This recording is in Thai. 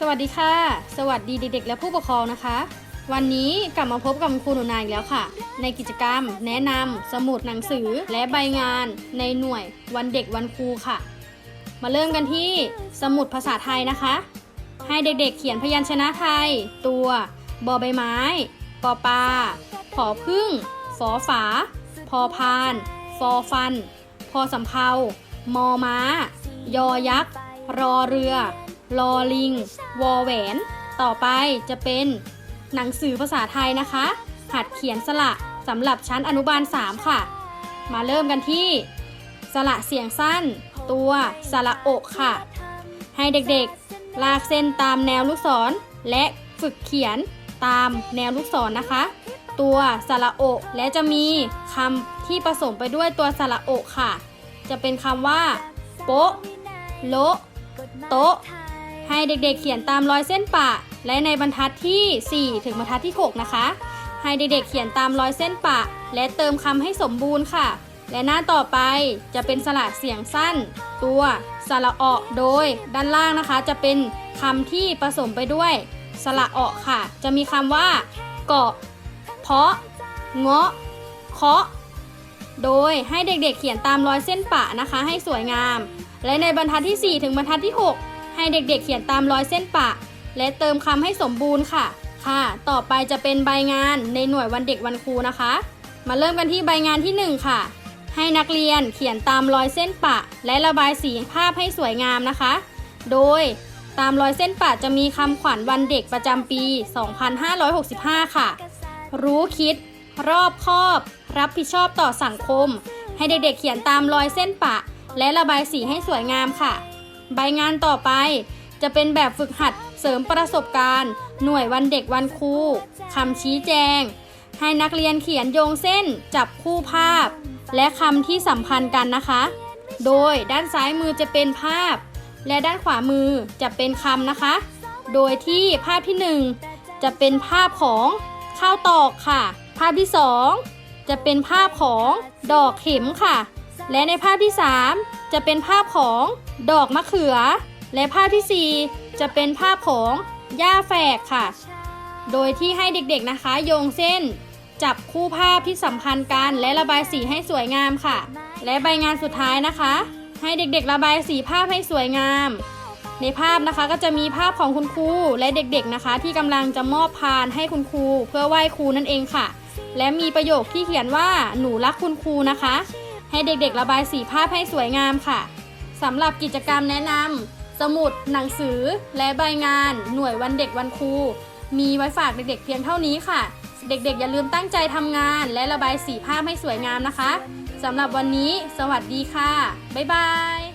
สวัสดีค่ะ สวัสดีเด็ก ๆ และผู้ปกครองนะคะ วันนี้กลับมาพบกับคุณครูหนูนาอีกแล้วค่ะ ในกิจกรรม แนะนำสมุดหนังสือและใบงาน ในหน่วยวันเด็กวันครูค่ะ มาเริ่มกันที่สมุดภาษาไทยนะคะ ให้เด็กๆ เขียนพยัญชนะไทย ตัวบอใบไม้ปอปลาผอพึ่งฝอฝา พอพาน ฟอฟัน พอสำเภามอม้า ยอยักษ์ รอเรือ ลอลิง วอแหวน ต่อไปจะเป็นหนังสือภาษาไทยนะคะ หัดเขียนสระสำหรับชั้นอนุบาล 3 ค่ะ มาเริ่มกันที่ สระเสียงสั้น ตัวสระโอกค่ะ ให้เด็กๆ ลากเส้นตามแนวลูกศร และฝึกเขียนตามแนวลูกศรนะคะ ตัวสระโอกและจะมีคำที่ผสมไปด้วยตัวสระโอกค่ะ จะเป็นคำว่า โปะโลโต๊ะ ให้เด็กๆเขียนตามรอยเส้นปะ และในบรรทัดที่ 4 ถึงบรรทัดที่ 6 นะคะ ให้เด็กๆเขียนตามรอยเส้นปะ และเติมคำให้สมบูรณ์ค่ะ และหน้าต่อไปจะเป็นสระเสียงสั้น ตัวสระเออโดย ด้านล่างนะคะ จะเป็นคำที่ผสมไปด้วย สระเออค่ะ จะมีคำว่า เกาะ เพาะ เงาะ เคาะ โดยให้เด็กๆเขียนตามรอยเส้นปะนะคะ ให้สวยงาม และในบรรทัดที่ 4 ถึงบรรทัดที่ 6 ให้เด็กๆเขียนตามรอยเส้นปะ และเติมคำให้สมบูรณ์ค่ะ ค่ะ ต่อไปจะเป็นใบงานในหน่วยวันเด็กวันครูนะคะ มาเริ่มกันที่ใบงานที่ 1 ค่ะ ให้นักเรียนเขียนตามรอยเส้นปะ และระบายสีภาพให้สวยงามนะคะ โดยตามรอยเส้นปะจะมีคำขวัญวันเด็กประจำปี 2565 ค่ะ รู้คิด รอบคอบ รับผิดชอบต่อสังคม ให้เด็กๆเขียนตามรอยเส้นปะ และระบายสีให้สวยงามค่ะ ใบงานต่อไป จะเป็นแบบฝึกหัดเสริมประสบการณ์ หน่วยวันเด็กวันครูคำชี้แจง ให้นักเรียนเขียนโยงเส้น จับคู่ภาพ และคำที่สัมพันธ์กันนะคะ โดยด้านซ้ายมือจะเป็นภาพ และด้านขวามือจะเป็นคำนะคะ โดยที่ภาพที่หนึ่งจะเป็นภาพของข้าวตอกค่ะ ภาพที่สองจะเป็นภาพของดอกเข็มค่ะ และในภาพที่ 3 จะเป็นภาพของดอกมะเขือ และภาพทีสี่ 4 จะเป็นภาพของหญ้าแฝกค่ะ โดยที่ให้เด็กๆนะคะ โยงเส้น จับคู่ภาพที่สัมพันธ์กันและระบายสีให้สวยงามค่ะ และใบงานสุดท้ายนะคะ ให้เด็กๆ ระบายสีภาพให้สวยงาม ในภาพนะคะก็จะมีภาพของคุณครูและเด็กๆนะคะ ที่กำลังจะมอบพานให้คุณครู เพื่อไหว้ครูนั่นเองค่ะ และมีประโยคที่เขียนว่าหนูรักคุณครูนะคะ ให้เด็กๆระบายสีภาพให้สวยงามค่ะสำหรับกิจกรรมแนะนำสมุด หนังสือ และใบงาน หน่วยวันเด็กวันครูมีไว้ฝากเด็กๆเพียงเท่านี้ค่ะ เด็กๆ อย่าลืมตั้งใจทำงาน และระบายสีภาพให้สวยงามนะคะสำหรับวันนี้ สวัสดีค่ะ บ๊ายบาย